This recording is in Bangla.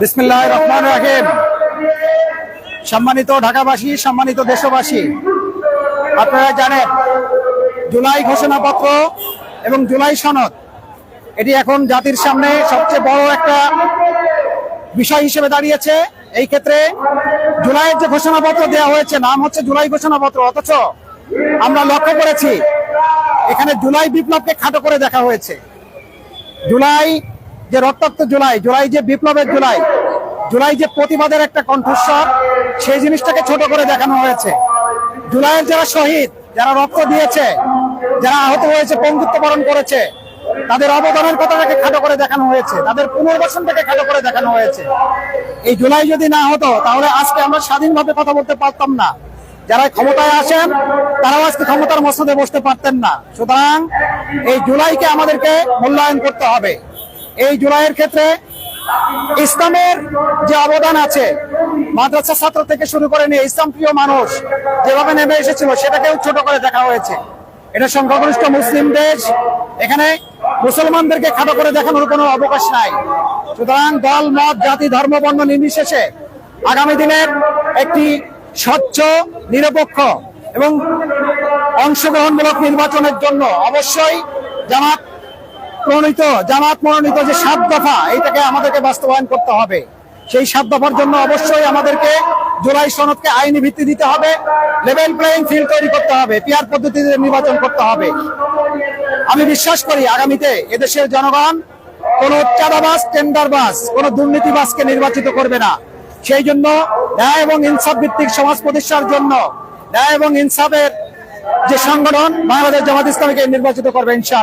বিসমিল্লাহ রহমান রাহিম। সম্মানিত ঢাকাবাসী, সম্মানিত দেশবাসী, আপনারা জানেন, জুলাই ঘোষণাপত্র এবং জুলাই সনদ, এটি এখন জাতির সামনে সবচেয়ে বড় একটা বিষয় হিসেবে দাঁড়িয়েছে। এই ক্ষেত্রে জুলাইয়ের যে ঘোষণাপত্র দেওয়া হয়েছে, নাম হচ্ছে জুলাই ঘোষণাপত্র, অথচ আমরা লক্ষ্য করেছি, এখানে জুলাই বিপ্লবকে খাটো করে দেখা হয়েছে। জুলাই যে রক্তাক্ত জুলাই জুলাই যে বিপ্লবের জুলাই জুলাই যে প্রতিবাদের একটা কণ্ঠস্বর, সেই জিনিসটাকে ছোট করে দেখানো হয়েছে। জুলাইয়ের যারা শহীদ, যারা রক্ত দিয়েছে, যারা আহত হয়েছে, বন্ধুত্ব বরণ করেছে, তাদের অবদানের কথাটাকে খাটো করে দেখানো হয়েছে, তাদের পুনর্বাসনটাকে খাটো করে দেখানো হয়েছে। এই জুলাই যদি না হতো, তাহলে আজকে আমরা স্বাধীনভাবে কথা বলতে পারতাম না। যারা ক্ষমতায় আসেন, তারাও আজকে ক্ষমতার মসনদে বসতে পারতেন না। সুতরাং এই জুলাইকে আমাদেরকে মূল্যায়ন করতে হবে। এই জুলাইয়ের ক্ষেত্রে ইসলামের যে অবদান আছে মাদ্রাসা ছাত্র থেকে শুরু করে নিয়ে ইসলাম প্রিয় মানুষ যেভাবে নেমে এসেছিল সেটাকেও ছোট করে দেখা হয়েছে। এটা সংখ্যাগরিষ্ঠ মুসলিম দেশ, এখানে মুসলমানদেরকে খাটো করে দেখানোর কোনো অবকাশ নাই। সুতরাং দল, মত, জাতি, ধর্ম, বর্ণ নির্বিশেষে আগামী দিনের একটি স্বচ্ছ, নিরপেক্ষ এবং অংশগ্রহণমূলক নির্বাচনের জন্য অবশ্যই জামাত প্রণীত জামাত মনোনীত যে সাত দফা, এইটাকে আমাদেরকে বাস্তবায়ন করতে হবে। সেই সাত দফার জন্য অবশ্যই আমাদেরকে জুলাই সনদকে আইনি ভিত্তি দিতে হবে লেভেল প্লেইং ফিল্ড তৈরি করতে হবে পিয়ার পদ্ধতিতে নির্বাচন করতে হবে। আমি বিশ্বাস করি আগামীতে এদেশের জনগণ কোন চাঁদাবাস টেন্ডারবাস কোন দুর্নীতিবাসকে নির্বাচিত করবে না। সেই জন্য ন্যায় এবং ইনসাফ ভিত্তিক সমাজ প্রতিষ্ঠার জন্য, ন্যায় এবং ইনসাফের যে সংগঠন, বাংলাদেশ জামাত ইসলামীকে নির্বাচিত করবে ইনশাআল্লাহ।